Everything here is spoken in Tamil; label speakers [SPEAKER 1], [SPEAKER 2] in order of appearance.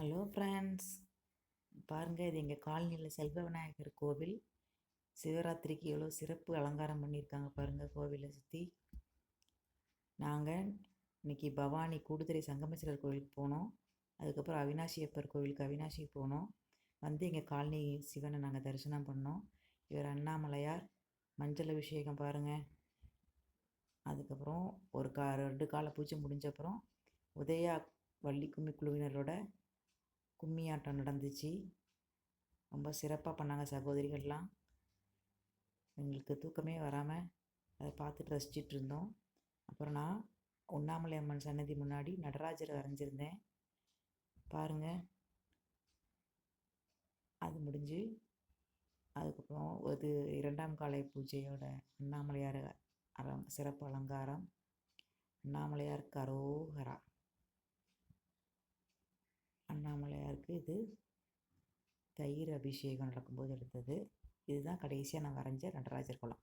[SPEAKER 1] ஹலோ ஃப்ரெண்ட்ஸ் பாருங்கள் இது எங்கள் காலனியில் செல்வ விநாயகர் கோவில். சிவராத்திரிக்கு எவ்வளோ சிறப்பு அலங்காரம் பண்ணியிருக்காங்க பாருங்கள் கோவிலை சுற்றி நாங்கள் இன்னைக்கு பவானி கூடுதுறை சங்கமேஸ்வரர் கோவிலுக்கு போனோம். அதுக்கப்புறம் அவினாசி அப்பர் கோவிலுக்கு அவினாசி போனோம். வந்து எங்கள் காலனி சிவனை நாங்கள் தரிசனம் பண்ணோம். இவர் அண்ணாமலையார் மஞ்சள் அபிஷேகம் பாருங்கள் அதுக்கப்புறம் ஒரு கா ரெண்டு கால பூஜை முடிஞ்ச அப்புறம் உதயா வள்ளி கும்மி குழுவினரோட கும்மி ஆட்டம் நடந்துச்சு. ரொம்ப சிறப்பாக பண்ணாங்க சகோதரிகள்லாம். எங்களுக்கு தூக்கமே வராமல் அதை பார்த்துட்டு ரசிச்சிட்டு இருந்தோம். அப்புறம் நான் உண்ணாமலை அம்மன் சன்னதி முன்னாடி நடராஜரை வரைஞ்சிருந்தேன். பாருங்கள் அது முடிஞ்சு அதுக்கப்புறம் ஒரு இரண்டாம் காலை பூஜையோட அண்ணாமலையார் அலம் சிறப்பு அலங்காரம். அண்ணாமலையார் கரோகரா இது தயிர் அபிஷேகம் நடக்கும்போது எடுத்தது. இதுதான் கடைசியாக நான் வரைஞ்ச நடராஜர் குளம்.